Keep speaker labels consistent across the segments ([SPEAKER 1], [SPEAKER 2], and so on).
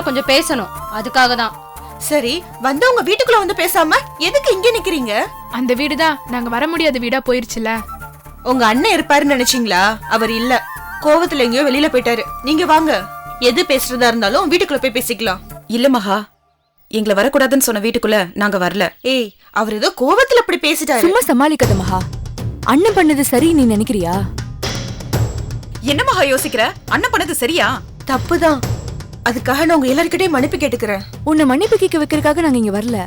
[SPEAKER 1] உன்னோட கொஞ்சம் பேசணும். அதுக்காக தான்.
[SPEAKER 2] சரி வந்தவங்க வீட்டுக்குள்ள வந்து பேசாம எதுக்கு இங்க நிக்கிறீங்க?
[SPEAKER 3] அந்த வீடு தான். நாங்க வர முடியாத வீடா போயிருச்சுல
[SPEAKER 2] உங்க அண்ணன் இருப்பாருன்னு நினைச்சீங்களா? அவர் இல்ல. கோவத்துல எங்கேயோ வெளியில போயிட்டாரு. நீங்க வாங்க. எது பேசுறதா இருந்தாலும் வீட்டுக்குள்ள போய் பேசிக்கலாம்.
[SPEAKER 4] இல்ல மகா. எங்களை வரக்கூடாதுன்னு சொன்ன வீட்டுக்குள்ள நாங்க வரல.
[SPEAKER 2] ஏய் அவர் ஏதோ கோவத்துல அப்படி பேசிட்டாரு.
[SPEAKER 5] சும்மா சமாளிக்காத மகா. அண்ணன் பண்ணது சரி நீ நினைக்கிறியா?
[SPEAKER 4] என்ன மகா யோசிக்கிற? அண்ணன் பண்ணது சரியா?
[SPEAKER 2] தப்புதான். அதுக்காக நான் உங்க எல்லார்கிட்டயும் மன்னிப்பு கேட்டுக்கிறேன்.
[SPEAKER 5] உன்னை மன்னிப்பு கேட்க வைக்கிறதுக்காக நாங்க இங்க வரல.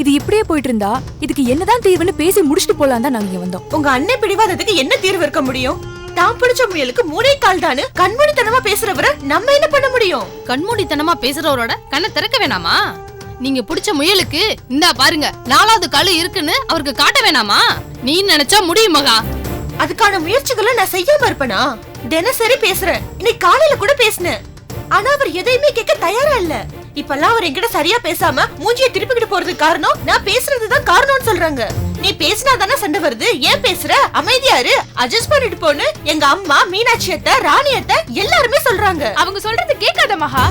[SPEAKER 5] இது இப்படியே போயிட்டு இருந்தா இதுக்கு என்னதான் தீர்வுன்னு பேசி முடிச்சுட்டு போலாம் தான் நாங்க இங்க வந்தோம்.
[SPEAKER 2] உங்க அண்ணன் பிடிவாதத்துக்கு என்ன தீர்வு இருக்க முடியும்? தான் பிடிச்ச முயலுக்கு மூளை கால் தானு கண்மூடித்தனமா பேசுறவரை நம்ம என்ன பண்ண முடியும்?
[SPEAKER 1] கண்மூடித்தனமா பேசுறவரோட கண்ணை திறக்க வேணாமா? நீங்க பிடிச்ச முயலுக்கு இந்தா பாருங்க நாலாவது கழு இருக்குன்னு அவருக்கு காட்ட வேணாமா? நீ நினைச்சா முடியும் மகா.
[SPEAKER 2] அதுக்கான முயற்சிகளை நான் செய்யாம இருப்பேனா? தினசரி பேசுறேன். இன்னைக்கு காலையில கூட பேசினேன். ஆனா அவர் எதையுமே கேட்க தயாரா இல்ல. இப்பெல்லாம் அவர் என்கிட்ட சரியா பேசாம மூஞ்சிய திருப்பிக்கிட்டு போறதுக்கு காரணம் நான் பேசுறதுதான் காரணம்னு சொல்றாங்க. நீ பேசினா தானே சண்டை வருது? ஏன் பேசுற? அமைதியா இரு அட்ஜஸ்ட் பண்ணிட்டு போன்னு எங்க அம்மா மீனாட்சி அத்தை ராணி அத்தை எல்லாருமே சொல்றாங்க.
[SPEAKER 3] அவங்க சொல்றது கேட்காத மகா.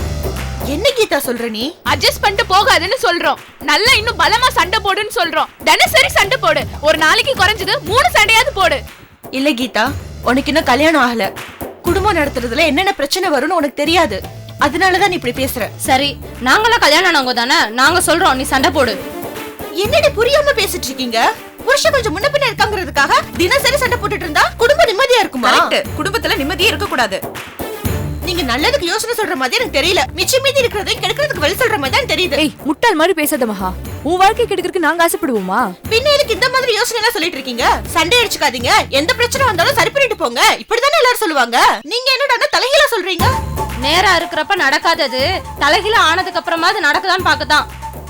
[SPEAKER 2] என்ன கீதா சொல்ற நீ?
[SPEAKER 3] அட்ஜஸ்ட் பண்ணிட்டு போகாதுன்னு சொல்றோம். நல்லா இன்னும் பலமா சண்டை போடுன்னு சொல்றோம். தினசரி சண்டை போடு. ஒரு நாளைக்கு குறைஞ்சது மூணு சண்டையாவது போடு.
[SPEAKER 2] இல்ல கீதா உனக்கு இன்னும் கல்யாணம் ஆகல. குடும்பம் நடத்துறதுல என்னென்ன பிரச்சனை வரும்னு உனக்கு தெரியாது. அதனாலதான் நீ இப்படி பேசுற.
[SPEAKER 1] சரி நாங்களாம் கல்யாணம் ஆனவங்க தானே? நாங்க சொல்றோம் நீ சண்டை போடு.
[SPEAKER 2] என்னடி புரியாம பேசிட்டு இருக்கீங்க புருஷன் கொஞ்சம் முன்ன பின்ன இருக்காங்கிறதுக்காக தினசரி சண்டை போட்டுட்டு இருந்தா குடும்பம் நிம்மதியா இருக்குமா?
[SPEAKER 4] குடும்பத்துல நிம்மதியே இருக்க கூடாது
[SPEAKER 2] நீங்க நல்லதுக்கு யோசனை சொல்ற மாதிரி எனக்கு தெரியல. மிச்சம் மீதி இருக்கிறதை கெடுக்கிறதுக்கு வழி சொல்ற மாதிரி தான் தெரியுது.
[SPEAKER 5] ஏய் முட்டாள் மாதிரி பேசாத மகா. உன் வாழ்க்கை கெடுக்கிறதுக்கு நாங்க ஆசைப்படுவோமா?
[SPEAKER 2] பின்ன எனக்கு இந்த மாதிரி யோசனை எல்லாம் சொல்லிட்டு இருக்கீங்க? சண்டை அடிச்சுக்காதீங்க. எந்த பிரச்சனை வந்தாலும் சரி பண்ணிட்டு போங்க. இப்படிதானே எல்லாரும் சொல்லுவாங்க. நீங்க என்னடா தலைகீழா சொல்றீங்க?
[SPEAKER 1] நேரா இருக்கிறப்ப நடக்காதது தலைகீழ ஆனதுக்கு அப்புறமா அது நடக்குதான்னு பார்க்கதான்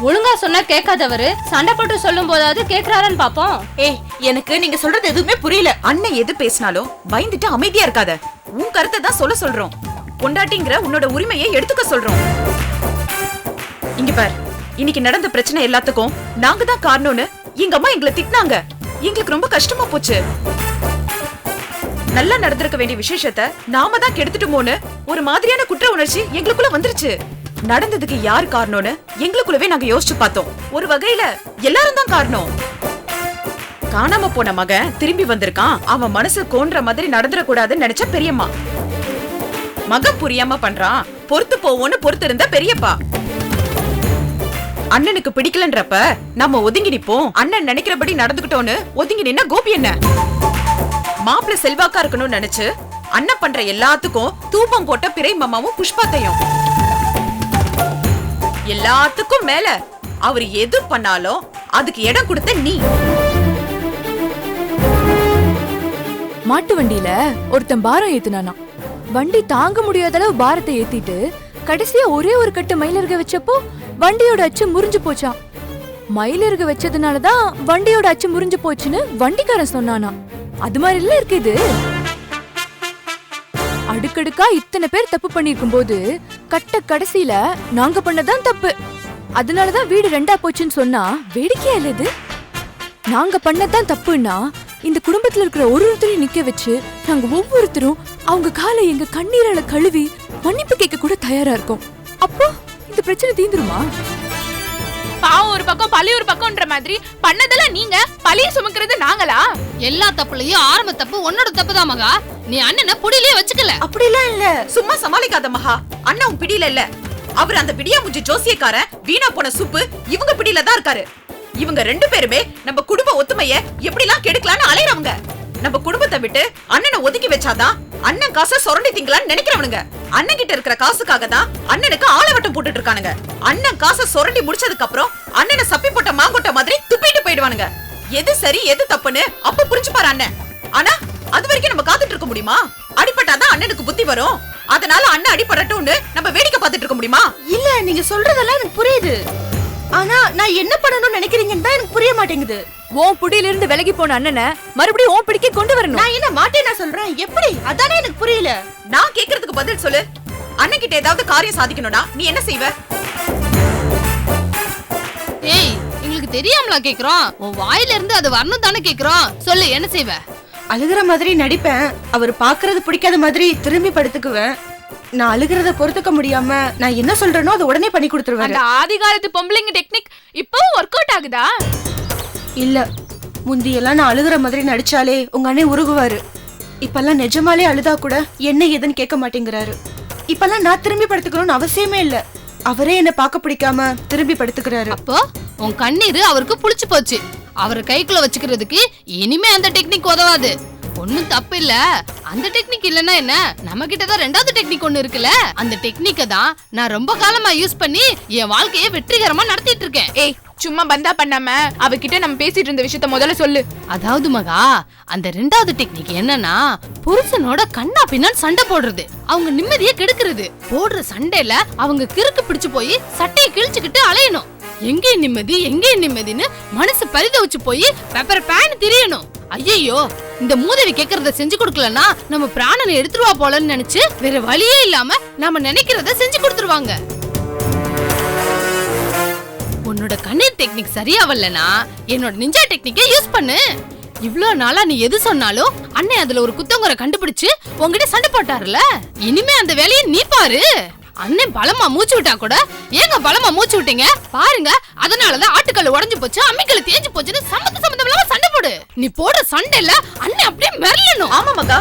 [SPEAKER 1] ஒழுங்கா சொன்னா கேட்காதவரு சண்டை போட்டு சொல்லும் போதாவது கேக்குறாரான்னு பாப்போம்
[SPEAKER 2] ஏய் எனக்கு நீங்க சொல்றது எதுவுமே புரியல.
[SPEAKER 4] அண்ணன் எது பேசினாலும் பயந்துட்டு அமைதியா இருக்காத. உன் கருத்தை தான் சொல்ல சொல்றோம். பொண்டாட்டிங்கிற உன்னோட உரிமையை எடுத்துக்க சொல்றோம். இங்க பார் இன்னைக்கு நடந்த பிரச்சனை எல்லாத்துக்கும் நாங்க தான் காரணம்னு எங்க அம்மா எங்களை திட்டினாங்க. எங்களுக்கு ரொம்ப கஷ்டமா போச்சு. நல்லா நடந்திருக்க வேண்டிய விசேஷத்தை நாம தான் கெடுத்துட்டோமோன்னு ஒரு மாதிரியான குற்ற உணர்ச்சி எங்களுக்குள்ள வந்துருச்சு. நடந்ததுக்கு யார் காரணம்னு எங்களுக்குள்ளவே நாங்க யோசிச்சு பார்த்தோம். ஒரு வகையில எல்லாரும் தான் காரணம். காணாம போன மகன் திரும்பி வந்திருக்கான். அவன் மனசு கோன்ற மாதிரி நடந்துடக்கூடாதுன்னு நினைச்ச பெரியம்மா. மகம் புரியாம பண்றான். பொறுத்து போவோன்னு பொறுத்து இருந்தா பெரியப்பா. அண்ணனுக்கு பிடிக்கலன்றப்ப நம்ம ஒதுங்கி நிப்போம். அண்ணன் நினைக்கிறபடி நடந்துகிட்டோன்னு ஒதுங்கி நின்ன கோபி என்ன? மாப்பிள்ள செல்வாக்கா இருக்கணும்னு நினைச்சு அண்ணன் பண்ற எல்லாத்துக்கும் தூபம் போட்ட பிறை மாமாவும் புஷ்பாத்தையும். எல்லாத்துக்கும் மேல அவர் எது பண்ணாலும் அதுக்கு இடம் கொடுத்த நீ.
[SPEAKER 5] மாட்டு வண்டியில ஒருத்தன் பாரம் ஏத்துனானா வண்டி தாங்க முடியாத அளவு பாரத்தை ஏத்திட்டு கடைசியா ஒரே ஒரு கட்டு மயிலருக வச்சப்போ வண்டியோட அச்சு முறிஞ்சு போச்சாம் மயிலருக வச்சதுனாலதான் வண்டியோட அச்சு முறிஞ்சு போச்சுன்னு வண்டிக்காரன் சொன்னானா. அது மாதிரி இல்ல இருக்கு இது. அடுக்கடுக்கா இத்தனை பேர் தப்பு பண்ணிருக்கும் போது கட்ட கடைசியில நாங்க பண்ணதான் தப்பு. அதனாலதான் வீடு ரெண்டா போச்சுன்னு சொன்னா வேடிக்கையா இல்ல இது? நாங்க பண்ணதான் தப்புன்னா இந்த குடும்பத்துல இருக்கிற ஒரு ஒருத்தரையும் நிக்க வச்சு நாங்க ஒவ்வொருத்தரும் அவங்க காலை எங்க கண்ணீரால கழுவி மன்னிப்பு கேட்க கூட தயாரா இருக்கோம். அப்போ இந்த பிரச்சனை தீந்துருமா?
[SPEAKER 3] பாவம் ஒரு பக்கம் பழி ஒரு பக்கம்ன்ற மாதிரி பண்ணதெல்லாம் நீங்க பழிய சுமக்கிறது நாங்களா?
[SPEAKER 1] எல்லா தப்புலயும் ஆரம்ப தப்பு உன்னோட தப்பு தான் மகா. நீ அண்ணனை புடியிலே வச்சுக்கல.
[SPEAKER 2] அப்படிலாம் இல்ல.
[SPEAKER 4] சும்மா சமாளிக்காத மகா. அண்ணா உன் பிடியில இல்ல. அவர் அந்த பிடியா முஞ்சி ஜோசியக்காரன் வீணா போன சுப்பு இவங்க பிடியில தான் இருக்காரு. இவங்க ரெண்டு பேருமே நம்ம குடும்ப ஒத்துமைய எப்படிலாம் கெடுக்கலாம்னு அலையறவங்க. நம்ம குடும்பத்தை விட்டு அண்ணனை ஒதுக்கி வச்சாதான் அண்ணன் காசை சுரண்டி திங்கலாம்னு நினைக்கிறவனுங்க. அண்ணன் கிட்ட இருக்கிற காசுக்காக தான் அண்ணனுக்கு ஆளவட்டம் போட்டுட்டு இருக்கானுங்க. அண்ணன் காசை சுரண்டி முடிச்சதுக்கு அப்புறம் அண்ணனை சப்பி போட்ட மாங்கொட்ட மாதிரி துப்பிட்டு போயிடுவானுங்க. எது சரி எது தப்புன்னு அப்ப புரிஞ்சுப்பாரு அண்ணன். ஆனா அது வரைக்கும் நம்ம காத்துட்டு இருக்க முடியுமா? அடிபட்டாதான் அண்ணனுக்கு புத்தி வரும். அதனால அண்ணன் அடிபடட்டும்னு நம்ம வேடிக்கை பார்த்துட்டு இருக்க முடியுமா?
[SPEAKER 2] இல்ல நீங்க சொல்றதெல்லாம் எனக்கு புரியுது. ஆனா நான் என்ன பண்ணணும்னு நினைக்கிறீங்கன்னு தான் எனக்கு புரிய மாட்டேங்குது.
[SPEAKER 5] உன் புடியில இருந்து விலகி போன அண்ணனை மறுபடியும் உன் பிடிக்க கொண்டு வரணும்.
[SPEAKER 2] நான் என்ன மாட்டேன் சொல்றேன்? எப்படி? அதானே எனக்கு புரியல.
[SPEAKER 4] நான் கேக்குறதுக்கு பதில் சொல்லு. அண்ணன் கிட்ட ஏதாவது காரியம் சாதிக்கணும்னா நீ என்ன செய்வ?
[SPEAKER 1] ஏய் எங்களுக்கு தெரியாமலா கேக்குறோம்? உன் வாயில இருந்து அது வரணும் தானே கேக்குறோம்? சொல்லு என்ன செய்வ?
[SPEAKER 2] அழுகுற மாதிரி நடிப்பேன். அவர் பாக்குறது பிடிக்காத மாதிரி திரும்பி படுத்துக்குவேன். நான் அழுகிறத பொறுத்துக்க முடியாம நான் என்ன சொல்றேனோ அதை உடனே பண்ணி கொடுத்துருவாரு
[SPEAKER 3] அந்த ஆதி காலத்து பொம்பளைங்க டெக்னிக் இப்பவும் ஒர்க் அவுட் ஆகுதா?
[SPEAKER 2] இல்ல முந்தியெல்லாம் நான் அழுகுற மாதிரி நடிச்சாலே உங்க அண்ணன் உருகுவாரு. இப்பெல்லாம் நிஜமாலே அழுதா கூட என்ன ஏதுன்னு கேட்க மாட்டேங்கிறாரு. இப்பெல்லாம் நான் திரும்பி படுத்துக்கணும்னு அவசியமே இல்ல. அவரே என்ன பார்க்க பிடிக்காம திரும்பி படுத்துக்கிறாரு.
[SPEAKER 1] அப்போ உன் கண்ணீர் அவருக்கு புளிச்சு போச்சு. அவரை கைக்குள்ள வச்சுக்கிறதுக்கு இனிமே அந்த டெக்னிக் உதவாது. ஒண்ணும் தப்பு இல்ல அந்த டெக்னிக் இல்லனா என்ன? நம்ம கிட்ட தான் ரெண்டாவது டெக்னிக் ஒண்ணு இருக்குல்ல? அந்த டெக்னிக்க தான் நான் ரொம்ப காலமா யூஸ் பண்ணி என் வாழ்க்கையை வெற்றிகரமா நடத்திட்டு இருக்கேன்.
[SPEAKER 3] ஏய் சும்மா பந்தா பண்ணாம அவகிட்ட நம்ம பேசிட்டு இருந்த விஷயத்த முதல்ல சொல்லு.
[SPEAKER 1] அதாவது மகா அந்த ரெண்டாவது டெக்னிக் என்னன்னா புருஷனோட கண்ணா பின்னான்னு சண்டை போடுறது. அவங்க நிம்மதியை கெடுக்கிறது. போடுற சண்டையில அவங்க கிறுக்கு பிடிச்சு போய் சட்டையை கிழிச்சுக்கிட்டு அலையணும். எங்கே நிம்மதி எங்கே நிம்மதின்னு மனசு பரிதவிச்சு போய் பெப்பர் பேன் திரியணும். ஐயையோ இந்த மூதேவி கேக்குறத செஞ்சு கொடுக்கலன்னா நம்ம பிராணனை எடுத்துருவா போலன்னு நினைச்சு வேற வழியே இல்லாம நாம நினைக்கிறத செஞ்சு கொடுத்துருவாங்க. உன்னோட கண்ணீர் டெக்னிக் சரியா வரலனா என்னோட நிஞ்சா டெக்னிக்கை யூஸ் பண்ணு. இவ்ளோ நாளா நீ எது சொன்னாலும் அண்ணன் அதுல ஒரு குத்தங்குற கண்டுபிடிச்சு உங்ககிட்ட சண்டை போட்டாருல? இனிமே அந்த வேலையை நீ பாரு. அண்ணன் பலமா மூச்சு விட்டா கூட ஏங்க பலமா மூச்சு விட்டீங்க? பாருங்க அதனாலதான் ஆட்டுக்கல் உடஞ்சு போச்சு அம்மிக்கல் தேஞ்சு போச்சுன்னு சம்மந்த போடு. நீ போடுற சண்டையில அண்ணன் அப்படியே மிரளணும்.
[SPEAKER 4] ஆமா மக்கா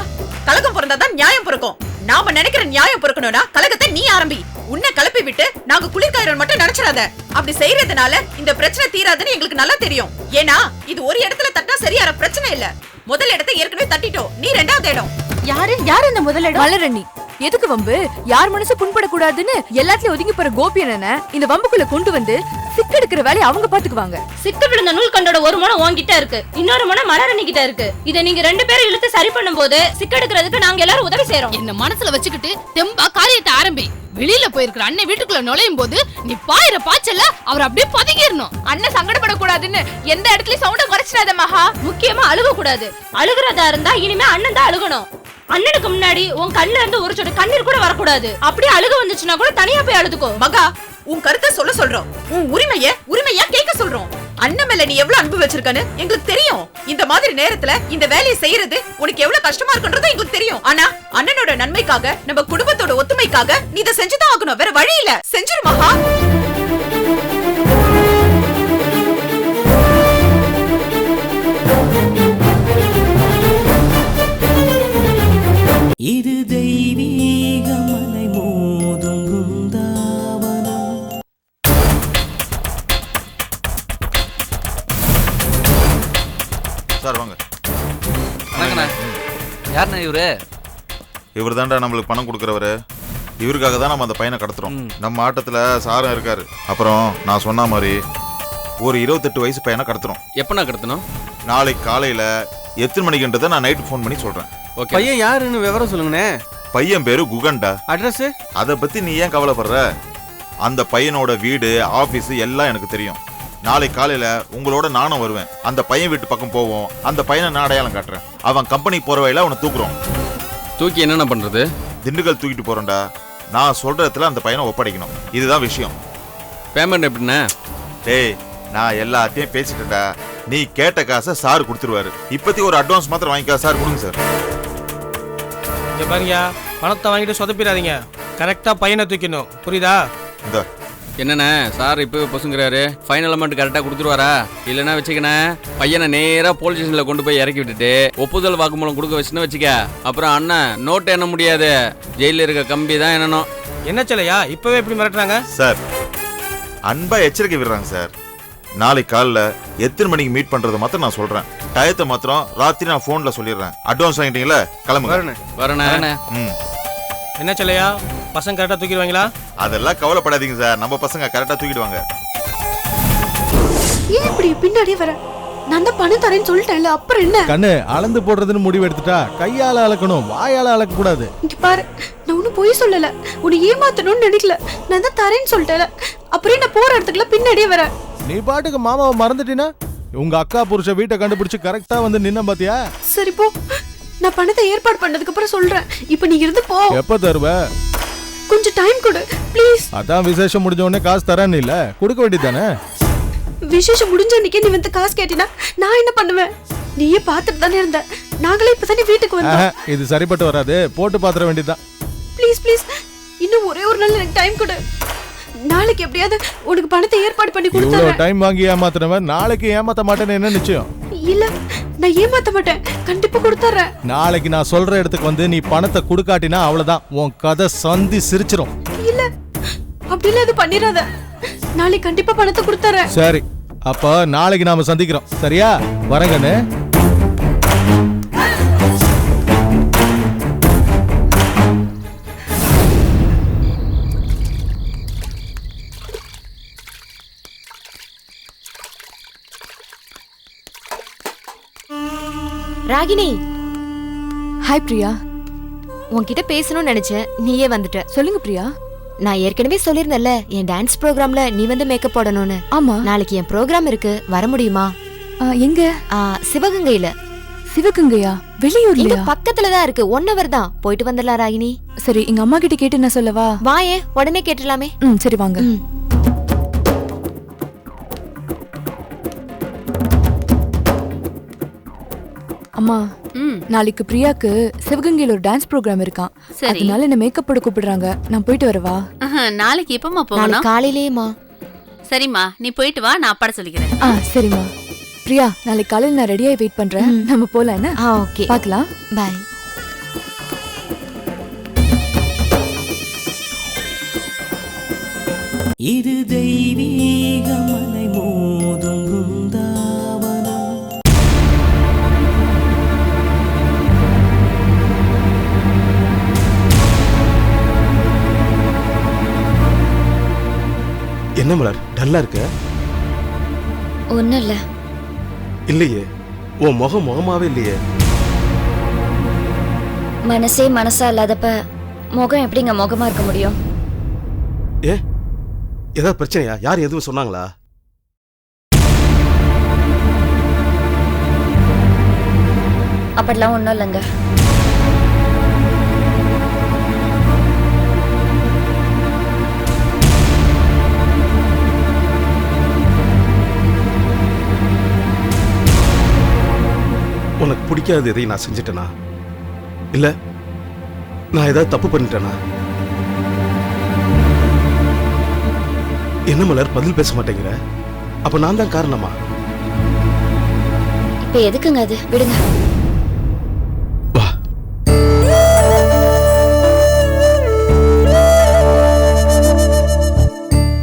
[SPEAKER 4] கலகம் பிறந்தாதான் நியாயம் பிறக்கும். நாம நினைக்கிற நியாயம் பிறக்கணும்னா கலகத்தை நீ ஆரம்பி. உன்னை கலப்பி விட்டு நாங்க குளிர்காயரன் மட்டும் நினைச்சிடாத. அப்படி செய்யறதுனால இந்த பிரச்சனை தீராதுன்னு எங்களுக்கு நல்லா தெரியும். ஏன்னா இது ஒரு இடத்துல தட்டினா சரியான பிரச்சனை இல்ல. முதல் இடத்தை ஏற்கனவே தட்டிட்டோம். நீ ரெண்டாவது இடம்.
[SPEAKER 2] யாரு? யாரு இந்த முதலிடம்
[SPEAKER 5] மலரணி எதுக்கு வம்பு? யார் மனசு புண்படக்கூடாதுன்னு எல்லாத்துலயும் ஒதுங்கி போற கோபி அண்ணனை இந்த வம்புக்குள்ள கொண்டு வந்து சிக்கெடுக்கிற வேலையை அவங்க பாத்துக்குவாங்க.
[SPEAKER 6] சிக்கு விழுந்த நூல் கண்டோட ஒரு மனம் உன்கிட்ட இருக்கு. இன்னொரு மனம் மலரணி கிட்ட இருக்கு. இதை நீங்க ரெண்டு பேரும் இழுத்து சரி பண்ணும்போது சிக்கெடுக்கிறதுக்கு நாங்க எல்லாரும் உதவி செய்யறோம்
[SPEAKER 1] என்ன மனசுல வச்சுக்கிட்டு தெம்பா காரியத்தை ஆரம்பி வெளியில போயிருக்கிற அண்ணன் வீட்டுக்குள்ள நுழையும் போது நீ பாயிர பாய்ச்சல அவர் அப்படியே பதுங்கிடணும்
[SPEAKER 3] அண்ணன் சங்கடப்படக்கூடாதுன்னு எந்த இடத்துலயும் சவுண்ட குறைச்சிடாத மகா.
[SPEAKER 6] முக்கியமா அழுக கூடாது அழுகுறதா இருந்தா இனிமே அண்ணன் தான் அழுகணும். அண்ணனுக்கு முன்னாடி உன் கண்ணுல இருந்து ஒரு சொட்டு கண்ணீர் கூட வரக்கூடாது. அப்படியே அழுக வந்துச்சுன்னா கூட தனியா போய் அழுதுக்கோ.
[SPEAKER 4] மகா உன் கருத்தை சொல்ல சொல்றோம். உன் உரிமைய உரிமையா கேட்க சொல்றோம். அண்ணன் மேல நீ எவ்வளவு அன்பு வச்சிருக்கன்னு எங்களுக்கு தெரியும். இந்த மாதிரி நேரத்துல இந்த வேலையை செய்யறது உனக்கு எவ்வளவு கஷ்டமா இருக்குன்றது எங்களுக்கு தெரியும். ஆனா அண்ணனோட நன்மைக்காக நம்ம குடும்பத்தோட ஒத்துமைக்காக நீ இதை செஞ்சுதான் ஆகணும். வேற வழி இல்ல. செஞ்சிரு மகா.
[SPEAKER 7] இது தெய்வீக மலை மோதும் பிருந்தாவனம்
[SPEAKER 8] சார் வாங்க.
[SPEAKER 9] வணக்கண்ணா. யாருண்ணா இவரு?
[SPEAKER 8] இவர் தான்டா நம்மளுக்கு பணம் கொடுக்குறவரு. இவருக்காக தான் நம்ம அந்த பையனை கடத்துறோம். நம்ம ஆட்டத்துல சாரம் இருக்காரு. அப்புறம் நான் சொன்ன மாதிரி ஒரு இருபத்தெட்டு வயசு பையனை கடத்துறோம்.
[SPEAKER 9] எப்பண்ணா கடத்தணும்?
[SPEAKER 8] நாளைக்கு காலையில எத்தனை மணிக்குன்றதை நான் நைட்டு ஃபோன் பண்ணி சொல்றேன்.
[SPEAKER 9] ஓகே.
[SPEAKER 10] பையன் யாருன்னு விவரம் சொல்லுங்கண்ணே.
[SPEAKER 8] பையன் பேரு குகன்டா
[SPEAKER 10] அட்ரஸ்?
[SPEAKER 8] அதை பத்தி நீ ஏன் கவலைப்படுற? அந்த பையனோட வீடு ஆபீஸ் எல்லாம் எனக்கு தெரியும். நாளைக்கு காலையில உங்களோட நானும் வருவேன். அந்த பையன் வீட்டு பக்கம் போவோம். அந்த பையனை நான் அடையாளம் காட்டுறேன். அவன் கம்பெனி போற வழியில அவனை தூக்குறோம்.
[SPEAKER 9] தூக்கி என்னண்ணா பண்றது?
[SPEAKER 8] திண்டுக்கல் தூக்கிட்டு போறோம்டா நான் சொல்ற இடத்துல அந்த பையனை ஒப்படைக்கணும். இதுதான் விஷயம்.
[SPEAKER 9] பேமெண்ட் எப்படிண்ணா?
[SPEAKER 8] டேய் நான் எல்லாத்தையும் பேசிட்டேன்டா. நீ கேட்ட காசை சார் கொடுத்துருவாரு. இப்போதைக்கு ஒரு அட்வான்ஸ் மாத்திரம் வாங்கிக்கா சார் கொடுங்க சார்.
[SPEAKER 10] இங்க பாருங்க பணத்தை வாங்கிட்டு சொதப்பிடாதீங்க. கரெக்டா பையனை தூக்கணும் புரியுதா?
[SPEAKER 8] இந்த.
[SPEAKER 9] என்னண்ணே சார் இப்போ பசுங்கிறாரு. ஃபைனல் அமௌண்ட் கரெக்டாக கொடுத்துருவாரா? இல்லைன்னா வச்சுக்கண்ணே பையனை நேராக போலீஸ் ஸ்டேஷனில் கொண்டு போய் இறக்கி விட்டுட்டு ஒப்புதல் வாக்குமூலம் கொடுக்க வச்சுன்னு வச்சுக்க. அப்புறம் அண்ணன் நோட்டு எண்ண முடியாது. ஜெயிலில் இருக்க கம்பி தான் எண்ணணும்.
[SPEAKER 10] என்ன சொல்லையா இப்பவே இப்படி மிரட்டுறாங்க?
[SPEAKER 8] சார் அன்பா எச்சரிக்கை விடுறாங்க சார். நாளைக்கு காலைல எத்தனை மணிக்கு மீட் பண்றது மாத்திரம் நான் சொல்றேன். டயத்தை மாத்திரம் ராத்திரி நான் போன்ல சொல்லிடுறேன். அட்வான்ஸ் வாங்கிட்டீங்களா கிளம்புங்க.
[SPEAKER 10] வரண்ணே
[SPEAKER 9] வரண்ணே
[SPEAKER 8] ம்.
[SPEAKER 10] என்ன சொல்லையா? பசங்க கரெக்டா தூக்கிடுவாங்களா?
[SPEAKER 8] அதெல்லாம் கவலைப்படாதீங்க சார். நம்ம பசங்க கரெக்டா தூக்கிடுவாங்க.
[SPEAKER 2] ஏன் இப்படி பின்னாடியே வர? நான் தான் பணம் தரேன்னு சொல்லிட்டேன்ல அப்புறம் என்ன?
[SPEAKER 11] கண்ணு அளந்து போடுறதுன்னு முடிவு எடுத்துட்டா கையால அளக்கணும் வாயால அளக்க கூடாது
[SPEAKER 2] இங்க பாரு நான் ஒன்னும் பொய் சொல்லல. உன்னை ஏமாத்தணும்னு நினைக்கல. நான் தான் தரேன்னு சொல்லிட்டேன்ல. அப்புறம் நான் போற இடத்துக்குள்ள பின்னாடியே வர?
[SPEAKER 11] நீ பாட்டுக்கு மாமாவை மறந்துட்டினா? உங்க அக்கா புருஷ வீட்டை கண்டுபிடிச்சு கரெக்டா வந்து நின்ன பாத்தியா?
[SPEAKER 2] சரி போ. நான் பணத்தை ஏற்பாடு பண்ணதுக்கு அப்புறம் சொல்றேன். இப்போ நீ இருந்து போ.
[SPEAKER 11] எப்ப தருவ?
[SPEAKER 2] கொஞ்சம் டைம் கொடு. ப்ளீஸ்
[SPEAKER 11] அதான் விசேஷம் முடிஞ்ச உடனே காசு தரேன்னு இல்ல. கொடுக்க வேண்டியதானே
[SPEAKER 2] விசேஷம் முடிஞ்ச அன்னைக்கே நீ வந்து காசு கேட்டினா நான் என்ன பண்ணுவேன்? நீயே பார்த்துட்டு தானே இருந்த. நாங்களே இப்பதானே வீட்டுக்கு வந்தோம்.
[SPEAKER 11] இது சரிப்பட்டு வராது. போட்டு பாத்திர வேண்டியதுதான்.
[SPEAKER 2] ப்ளீஸ் ப்ளீஸ்
[SPEAKER 12] இன்னும் ஒரே ஒரு நாள் எனக்கு டைம் கொடு. நாளைக்கு எப்படியாவது உனக்கு பணத்தை ஏற்பாடு பண்ணி கொடுத்துறேன்.
[SPEAKER 11] டைம் வாங்கி ஏமாத்துனவன் நாளைக்கு ஏமாத்த மாட்டேன்னு என்ன நிச்சயம்?
[SPEAKER 12] இல்ல நான் ஏமாத்த மாட்டேன். கண்டிப்பா கொடுத்துறேன்.
[SPEAKER 11] நாளைக்கு நான் சொல்ற இடத்துக்கு வந்து நீ பணத்தை கொடுக்காட்டினா அவ்வளவுதான். உன் கதை சந்தி சிரிச்சிரும்.
[SPEAKER 12] இல்ல அப்படிலாம் இது பண்ணிடாத. நாளைக்கு கண்டிப்பா பணத்தை கொடுத்துறேன்.
[SPEAKER 11] சரி அப்ப நாளைக்கு நாம சந்திக்கிறோம். சரியா? வரங்கன்னு
[SPEAKER 13] ராகினி.
[SPEAKER 5] ஹாய் பிரியா.
[SPEAKER 13] உன்கிட்ட பேசணும்னு நினைச்சேன். நீயே வந்துட்ட.
[SPEAKER 5] சொல்லுங்க பிரியா.
[SPEAKER 13] நான் ஏற்கனவே சொல்லிருந்தேன்ல என் டான்ஸ் ப்ரோக்ராம்ல நீ வந்து மேக்கப் போடணும்னு.
[SPEAKER 5] ஆமா.
[SPEAKER 13] நாளைக்கு என் ப்ரோக்ராம் இருக்கு. வர முடியுமா?
[SPEAKER 5] எங்க?
[SPEAKER 13] சிவகங்கையில.
[SPEAKER 5] சிவகங்கையா?
[SPEAKER 13] இங்க
[SPEAKER 5] வெளியூர்லயா?
[SPEAKER 13] பக்கத்துல தான் இருக்கு. ஒன் ஹவர் தான். போயிட்டு வந்துடலாம் ராகினி.
[SPEAKER 5] சரி எங்க அம்மா கிட்ட கேட்டு நான் சொல்லவா?
[SPEAKER 13] வாயே உடனே கேட்டுலாமே
[SPEAKER 5] ம் சரி வாங்க. அம்மா
[SPEAKER 1] ம்.
[SPEAKER 5] நாளைக்கு பிரியாக்கு சிவகங்கையில ஒரு டான்ஸ் ப்ரோக்ராம் இருக்கான்
[SPEAKER 1] சரி.
[SPEAKER 5] அதனால என்ன மேக்கப் போட கூப்பிடுறாங்க. நான் போயிட்டு வரவா?
[SPEAKER 1] ஆஹா, நாளைக்கு எப்பமா
[SPEAKER 13] நாளைக்கு
[SPEAKER 1] போகணும்
[SPEAKER 13] காலையிலேயேமா
[SPEAKER 1] சரிம்மா நீ போயிட்டு வா நான் அப்பாட சொல்லிக்கிறேன்.
[SPEAKER 5] ஆ சரிம்மா. பிரியா நாளைக்கு காலையில நான் ரெடியாகி வெயிட் பண்றேன். நம்ம போலாம் என்ன?
[SPEAKER 13] ஆ ஓகே.
[SPEAKER 5] பார்க்கலாம்.
[SPEAKER 13] பாய்
[SPEAKER 7] இது தெய்வீக மலை மோதும் பிருந்தாவனம்
[SPEAKER 14] என்ன மலர்? டல்லா இருக்க?
[SPEAKER 13] ஒன்னும் இல்ல
[SPEAKER 14] இல்லையே. உன் முகம் முகமாவே இல்லையே.
[SPEAKER 13] மனசே மனசா இல்லாதப்ப முகம் எப்படிங்க முகமா இருக்க முடியும்?
[SPEAKER 14] ஏ? ஏதாவது பிரச்சனையா? யார் எதுவும் சொன்னாங்களா?
[SPEAKER 13] அப்படிலாம் ஒன்றும் இல்லைங்க.
[SPEAKER 14] உனக்கு பிடிக்காத எதையும் நான் செஞ்சுட்டேனா? இல்ல நான் ஏதாவது தப்பு பண்ணிட்டேனா? என்ன மலர் பதில் பேச மாட்டேங்கிற? அப்ப நான் தான் காரணமா?
[SPEAKER 13] இப்போ எதுக்குங்க அது? விடுங்க.
[SPEAKER 14] வா.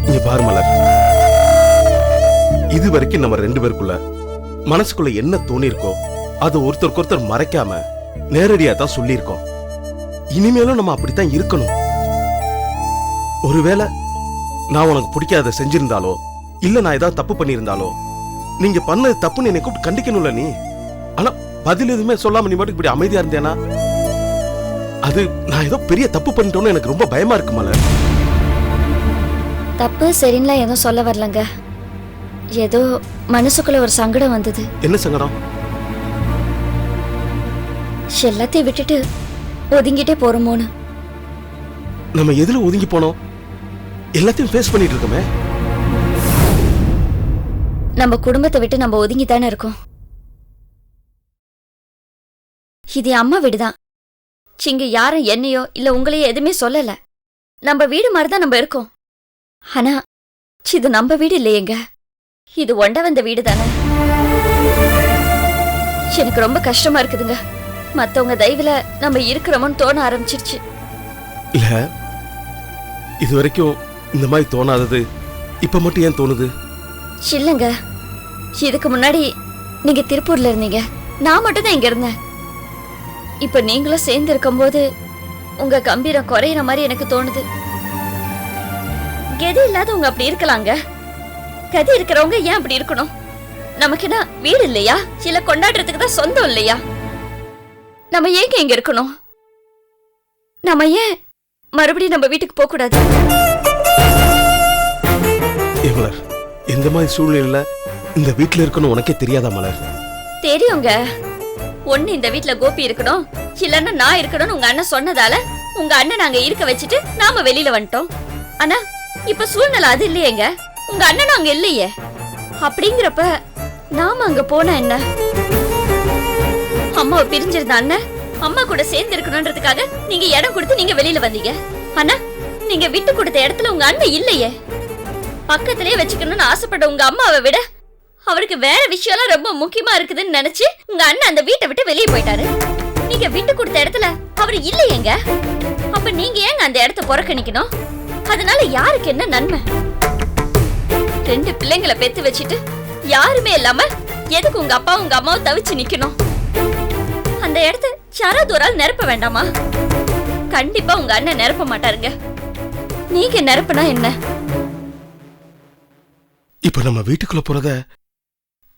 [SPEAKER 14] இங்க பாரு மலர். இது வரைக்கும் நம்ம ரெண்டு பேருக்குள்ள மனசுக்குள்ள என்ன தோணிருக்கோ அதை ஒருத்தருக்கு ஒருத்தர் மறைக்காம நேரடியா தான் சொல்லியிருக்கோம். இனிமேலும் நம்ம அப்படித்தான் இருக்கணும். ஒருவேளை நான் உனக்கு பிடிக்காத செஞ்சிருந்தாலோ இல்ல நான் ஏதாவது தப்பு பண்ணியிருந்தாலோ நீங்க பண்ணது தப்புன்னு என்னை கூப்பிட்டு கண்டிக்கணும்ல நீ? ஆனா பதில் எதுவுமே சொல்லாம நீ மட்டும் இப்படி அமைதியா இருந்தேனா? அது நான் ஏதோ பெரிய தப்பு பண்ணிட்டோன்னு எனக்கு ரொம்ப பயமா இருக்கு மலர்
[SPEAKER 13] தப்பு சரின்னுலாம் எதுவும் சொல்ல வரலங்க. ஏதோ மனசுக்குள்ள ஒரு சங்கடம் வந்தது.
[SPEAKER 14] என்ன சங்கடம்?
[SPEAKER 13] எல்லாத்தையும் விட்டுட்டு ஒதுங்கிட்டே போறோமோன்னு.
[SPEAKER 14] நம்ம எதுல ஒதுங்கி போனோம்? எல்லாத்தையும் ஃபேஸ் பண்ணிட்டு இருக்கோமே.
[SPEAKER 13] நம்ம குடும்பத்தை விட்டு நம்ம ஒதுங்கி தானே இருக்கோம். இது அம்மா வீடுதான். இங்க யாரும் என்னையோ இல்ல உங்களையோ எதுவுமே சொல்லல. நம்ம வீடு மாதிரி தான் நம்ம இருக்கோம். ஆனா இது நம்ம வீடு இல்லையேங்க. இது ஒண்ட வந்த வீடு தானே எனக்கு ரொம்ப கஷ்டமா இருக்குதுங்க. மத்தவங்க தயவுல நம்ம இருக்கிறோமோன்னு தோண ஆரம்பிச்சிருச்சு.
[SPEAKER 14] இல்ல இது வரைக்கும் இந்த மாதிரி தோணாதது இப்ப மட்டும் ஏன் தோணுது?
[SPEAKER 13] இல்லைங்க இதுக்கு முன்னாடி நீங்க திருப்பூர்ல இருந்தீங்க. நான் மட்டும் தான் இங்க இருந்தேன். இப்ப நீங்களும் சேர்ந்து இருக்கும்போது உங்க கம்பீரம் குறையிற மாதிரி எனக்கு தோணுது. கதி இல்லாதவங்க அப்படி இருக்கலாங்க. கதி இருக்கிறவங்க ஏன் அப்படி இருக்கணும்? நமக்கு என்ன வீடு இல்லையா? இல்ல கொண்டாடுறதுக்கு தான் சொந்தம் இல்லையா? நம்ம ஏங்க இங்க இருக்கணும்? நம்ம ஏன் மறுபடியும் நம்ம வீட்டுக்கு போக கூடாது?
[SPEAKER 14] ஏ மலர் எந்த மாதிரி சூழ்நிலையில இந்த வீட்டுல இருக்கணும் உனக்கே தெரியாதா மலர்?
[SPEAKER 13] தெரியுங்க. ஒண்ணு இந்த வீட்ல கோபி இருக்கணும் இல்லன்னா நான் இருக்கணும்னு உங்க அண்ணன் சொன்னதால உங்க அண்ணன் நாங்க இருக்க வச்சுட்டு நாம வெளியில வந்துட்டோம். ஆனா இப்ப சூழ்நிலை அது இல்லையேங்க. உங்க அண்ணன் அங்க இல்லையே. அப்படிங்கிறப்ப நாம அங்க போனா என்ன? அம்மாவை பிரிஞ்சிருந்த அண்ணன் அம்மா கூட சேர்ந்து இருக்கணும்ன்றதுக்காக நீங்க இடம் கொடுத்து நீங்க வெளியில வந்தீங்க. ஆனா நீங்க விட்டு கொடுத்த இடத்துல உங்க அண்ணன் இல்லையே. பக்கத்திலேயே வச்சுக்கணும்னு ஆசைப்பட்ட உங்க அம்மாவை விட அவருக்கு வேற விஷயம்லாம் ரொம்ப முக்கியமா இருக்குதுன்னு நினைச்சு உங்க அண்ணன் அந்த வீட்டை விட்டு வெளியே போயிட்டாரு. நீங்க விட்டு கொடுத்த இடத்துல அவர் இல்லையேங்க? அப்ப நீங்க ஏங்க அந்த இடத்த புறக்கணிக்கணும் அதனால யாருக்கு என்ன நன்மை? ரெண்டு பிள்ளைங்களை பெத்து வச்சுட்டு யாருமே இல்லாம எதுக்கு உங்க அப்பா உங்க அம்மாவும் தவிச்சு நிக்கணும்? அந்த இடத்த ஆள் நிரப்ப வேண்டாமா? கண்டிப்பா உங்க அண்ணன் நிரப்ப மாட்டாருங்க. நீங்க நிரப்புனா என்ன?
[SPEAKER 14] இப்ப நம்ம வீட்டுக்குள்ள போறத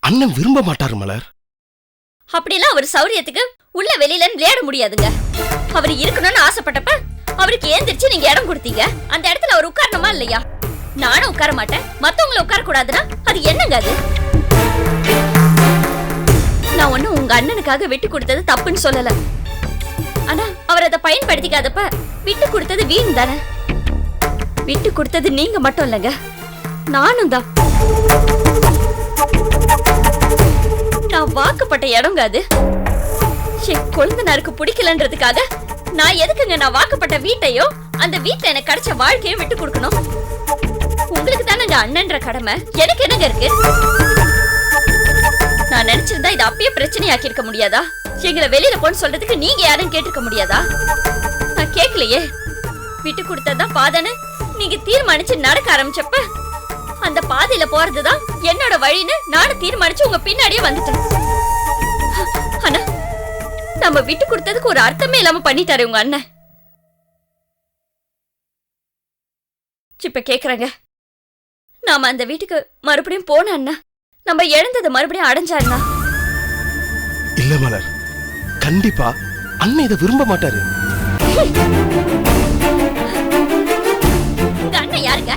[SPEAKER 14] அண்ணன் விரும்ப மாட்டாரு மலர்.
[SPEAKER 13] அப்படிலாம் அவர் சௌரியத்துக்கு உள்ள வெளியில விளையாட முடியாதுங்க. அவர் இருக்கணும்னு ஆசைப்பட்டப்ப அவருக்கு ஏந்திரிச்சு நீங்க இடம் கொடுத்தீங்க. அந்த இடத்துல அவர் உட்காரணுமா இல்லையா? நானும் உட்கார மாட்டேன். மத்தவங்கள உட்கார கூடாதுன்னா அது என்னங்க அது? நான் ஒண்ணும் உங்க அண்ணனுக்காக விட்டு கொடுத்தது தப்புன்னு சொல்லல. ஆனா அவர் அதை பயன்படுத்திக்காதப்ப விட்டு கொடுத்தது வீண் தானே? விட்டு கொடுத்தது நீங்க மட்டும் இல்லைங்க நானும் தான். நான் வாக்கப்பட்ட இடங்க அது. என் கொழுந்தனாருக்கு பிடிக்கலன்றதுக்காக நான் எதுக்குங்க நான் வாக்கப்பட்ட வீட்டையோ அந்த வீட்ல எனக்கு கிடைச்ச வாழ்க்கையும் விட்டு கொடுக்கணும்? உங்களுக்கு தானே அண்ணன்ற கடமை? எனக்கு என்னங்க இருக்கு? நான் நினைச்சிருந்தா இதை அப்பயே பிரச்சனையாக்கி இருக்க முடியாதா? எங்களை வெளியில போன்னு சொல்றதுக்கு நீங்க யாரும் கேட்டிருக்க முடியாதா? நான் கேட்கலையே விட்டு கொடுத்ததான் பாதன்னு நீங்க தீர்மானிச்சு நடக்க ஆரம்பிச்சப்ப அந்த பாதையில போறதுதான் என்னோட வழின்னு நானும் தீர்மானிச்சு உங்க பின்னாடியே வந்துட்டேன். ஆனா நம்ம விட்டு கொடுத்ததுக்கு ஒரு அர்த்தமே இல்லாம பண்ணிட்டாரு உங்க அண்ணன். இப்ப கேக்குறாங்க. நாம அந்த வீட்டுக்கு மறுபடியும் போன அண்ணா. நம்ம இழந்ததை மறுபடியும் அடைஞ்ச அண்ணா
[SPEAKER 14] இல்ல மலர். கண்டிப்பா அண்ணன் இதை விரும்ப மாட்டாரு.
[SPEAKER 13] அண்ணன் யாருங்க?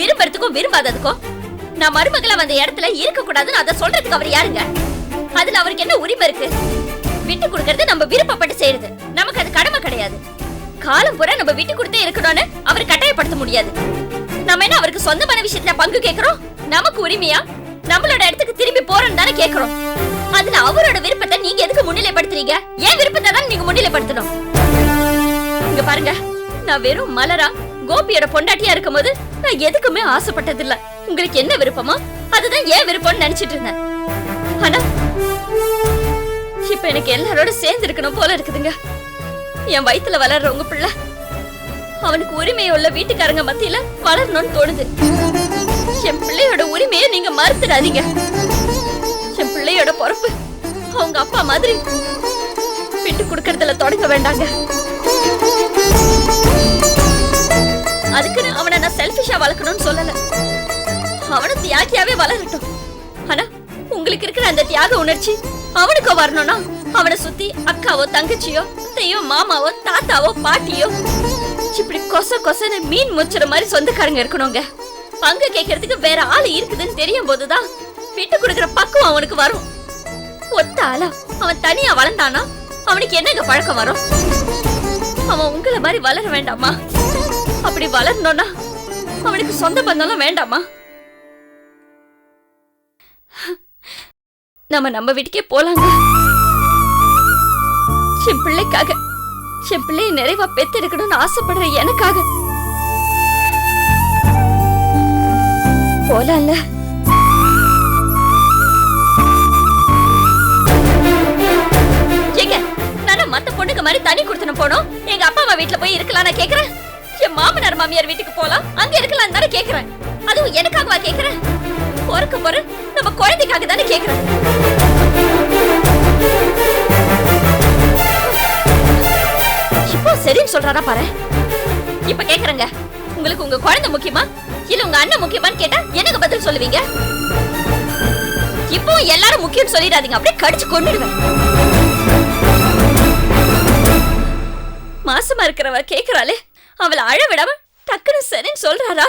[SPEAKER 13] விரும்புறதுக்கும் விரும்பாததுக்கும் நான் மருமகள வந்த இடத்துல இருக்க கூடாதுன்னு அதை சொல்றதுக்கு அவர் யாருங்க? அதுல அவருக்கு என்ன உரிமை இருக்கு? விட்டு கொடுக்கறது நம்ம விருப்பப்பட்டு செய்யறது. நமக்கு அது கடமை கிடையாது. காலம் பூரா நம்ம விட்டு கொடுத்தே இருக்கணும்னு அவர் கட்டாயப்படுத்த முடியாது. நம்ம என்ன அவருக்கு சொந்தமான விஷயத்துல பங்கு கேக்குறோம் நமக்கு உரிமையா? நம்மளோட இடத்துக்கு திரும்பி போறோம்னு தானே கேக்குறோம் அதுல அவரோட விருப்பத்தை நீங்க எதுக்கு முன்னிலைப்படுத்துறீங்க? ஏன் விருப்பத்தை தான் நீங்க முன்னிலைப்படுத்தணும். இங்க பாருங்க நான் வெறும் மலரா கோபியோட பொண்டாட்டியா இருக்கும்போது நான் எதுக்குமே ஆசைப்பட்டது இல்ல உங்களுக்கு என்ன விருப்பமோ அதுதான் ஏன் விருப்பம்னு நினைச்சிட்டு இருந்தேன். ஆனா இப்ப எனக்கு எல்லாரோட சேர்ந்து இருக்கணும் போல இருக்குதுங்க. என் வயித்துல வளர்ற உங்க பிள்ளை அவனுக்கு உரிமை உள்ள வீட்டுக்காரங்க மத்தியில வளரணும்னு தோணுது. என் பிள்ளையோட உரிமையை நீங்க மறுத்துடாதீங்க. என் பிள்ளையோட பொறுப்பு அவங்க அப்பா மாதிரி விட்டு கொடுக்கறதுல தொடங்க வேண்டாங்க. அதுக்குன்னு அவனை நான் செல்ஃபிஷா வளர்க்கணும்னு சொல்லல. அவனை தியாகியாவே வளரட்டும். ஆனா உங்களுக்கு இருக்கிற அந்த தியாக உணர்ச்சி அவனுக்கு வரணும்னா அவனை சுத்தி அக்காவோ தங்கச்சியோ அத்தையோ மாமாவோ தாத்தாவோ பாட்டியோ இப்படி கொச கொசன்னு மீன் முச்சுற மாதிரி சொந்தக்காரங்க இருக்கணுங்க. பங்கு கேட்கறதுக்கு வேற ஆளு இருக்குதுன்னு தெரியும் போதுதான் விட்டு கொடுக்கற பக்குவம் அவனுக்கு வரும். ஒத்த ஆளா அவன் தனியா வளர்ந்தானா? அவனுக்கு என்னங்க பழக்கம் வரும்? அவன் உங்களை மாதிரி வளர வேண்டாமா? அப்படி வளரணும்னா அவனுக்கு சொந்த பந்தம்லாம் வேண்டாமா? நம்ம நம்ம வீட்டுக்கே போலாங்க. என் பிள்ளைக்காக என் பிள்ளையை நிறைவா பெத்தெடுக்கணும்னு ஆசைப்படுற எனக்காக. போலாம்ல. ஏங்க நான் மத்த பொண்ணுக்கு மாதிரி தனி கொடுத்துன போனோம். எங்க அப்பா அம்மா வீட்ல போய் இருக்கலாம் நான் கேக்குறேன். என் மாமனார் மாமியார் வீட்டுக்கு போலாம். அங்க இருக்கலாம் தானே கேக்குறேன். அதுவும் எனக்காகவா கேக்குறேன்? பொறுக்க பொறு நம்ம குழந்தைக்காக தானே கேக்குறேன். இப்போ சரின்னு சொல்றாரா பாரு. இப்ப கேக்குறேங்க. உங்களுக்கு உங்க குழந்தை முக்கியமா? இல்ல உங்க அண்ணன் முக்கியமான்னு கேட்டா எனக்கு பதில் சொல்லுவீங்க? இப்போ எல்லாரும் முக்கியம் சொல்லிடாதீங்க. அப்படியே கடிச்சு கொண்டுடுவேன் மாசமா இருக்கிறவ கேக்குறாளே. அவளை அழ விடாம டக்குன்னு சரின்னு சொல்றாரா?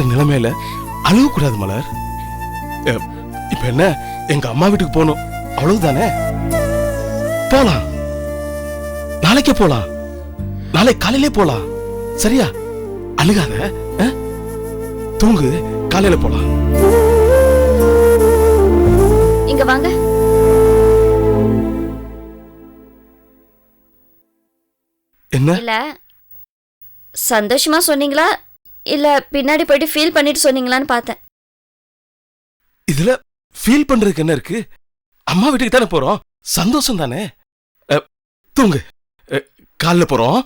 [SPEAKER 7] இருக்கிற நிலைமையில அழுகக்கூடாது மலர். இப்ப என்ன? எங்க அம்மா வீட்டுக்கு போகணும். அவ்வளவுதானே? போலாம். நாளைக்கே போலாம். நாளை காலையிலே போலாம். சரியா? அழுகாத? தூங்கு. காலையில போலாம்.
[SPEAKER 13] இங்க வாங்க.
[SPEAKER 7] என்ன?
[SPEAKER 13] சந்தோஷமா சொன்னீங்களா? இல்லை பின்னாடி போயிட்டு ஃபீல் பண்ணிட்டு சொன்னீங்களான்னு பார்த்தேன்.
[SPEAKER 7] இதுல ஃபீல் பண்றதுக்கு என்ன இருக்கு? அம்மா வீட்டுக்கு தானே போறோம்? சந்தோஷம் தானே? தூங்கு. காலைல போறோம்?